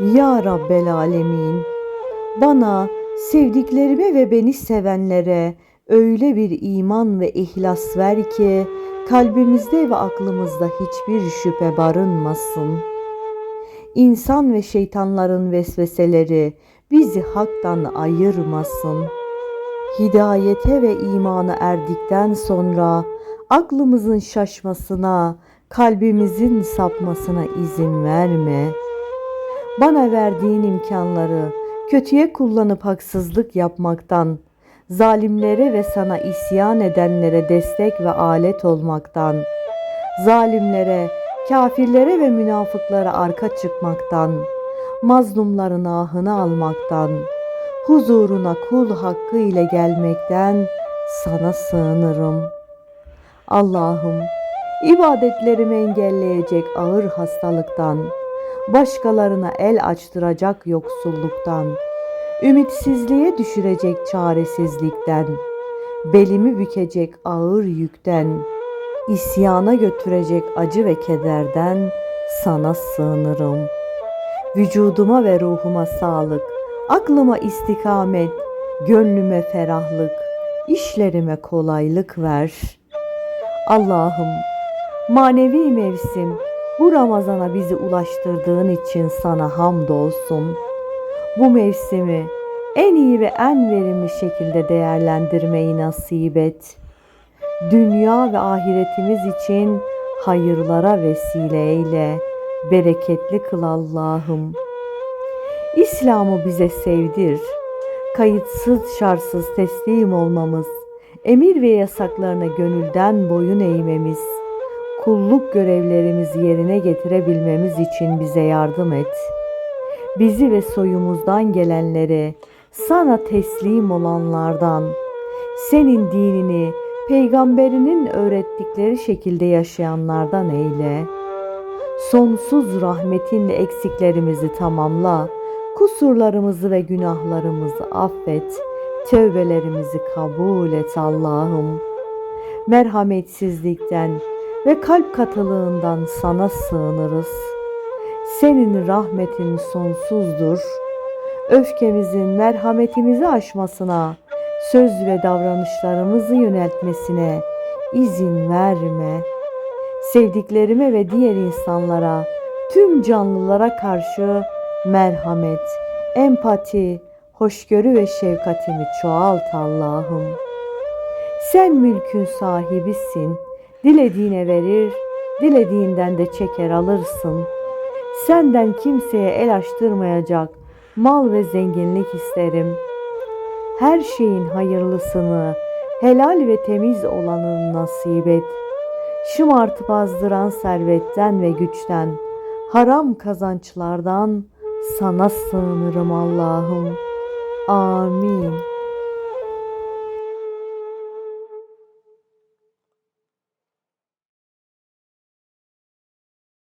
Ya Rabbel Alemin, bana, sevdiklerime ve beni sevenlere öyle bir iman ve ihlas ver ki kalbimizde ve aklımızda hiçbir şüphe barınmasın. İnsan ve şeytanların vesveseleri bizi haktan ayırmasın. Hidayete ve imana erdikten sonra aklımızın şaşmasına, kalbimizin sapmasına izin verme. Bana verdiğin imkanları kötüye kullanıp haksızlık yapmaktan, zalimlere ve sana isyan edenlere destek ve alet olmaktan, zalimlere, kafirlere ve münafıklara arka çıkmaktan, mazlumların ahını almaktan, huzuruna kul hakkı ile gelmekten sana sığınırım. Allah'ım, ibadetlerimi engelleyecek ağır hastalıktan, başkalarına el açtıracak yoksulluktan, ümitsizliğe düşürecek çaresizlikten, belimi bükecek ağır yükten, isyana götürecek acı ve kederden sana sığınırım. Vücuduma ve ruhuma sağlık, aklıma istikamet, gönlüme ferahlık, işlerime kolaylık ver. Allah'ım, manevi mevsim bu Ramazana bizi ulaştırdığın için sana hamdolsun. Bu mevsimi en iyi ve en verimli şekilde değerlendirmeyi nasip et. Dünya ve ahiretimiz için hayırlara vesile eyle. Bereketli kıl Allah'ım. İslam'ı bize sevdir. Kayıtsız şartsız teslim olmamız, emir ve yasaklarına gönülden boyun eğmemiz, kulluk görevlerimizi yerine getirebilmemiz için bize yardım et. Bizi ve soyumuzdan gelenleri sana teslim olanlardan, senin dinini peygamberinin öğrettikleri şekilde yaşayanlardan eyle. Sonsuz rahmetinle eksiklerimizi tamamla, kusurlarımızı ve günahlarımızı affet, tövbelerimizi kabul et Allah'ım. Merhametsizlikten ve kalp katılığından sana sığınırız. Senin rahmetin sonsuzdur. Öfkemizin merhametimizi aşmasına, söz ve davranışlarımızı yöneltmesine izin verme. Sevdiklerime ve diğer insanlara, tüm canlılara karşı merhamet, empati, hoşgörü ve şefkatimi çoğalt Allah'ım. Sen mülkün sahibisin. Dilediğine verir, dilediğinden de çeker alırsın. Senden kimseye el açtırmayacak mal ve zenginlik isterim. Her şeyin hayırlısını, helal ve temiz olanını nasip et. Şımartıp azdıran servetten ve güçten, haram kazançlardan sana sığınırım Allah'ım. Amin.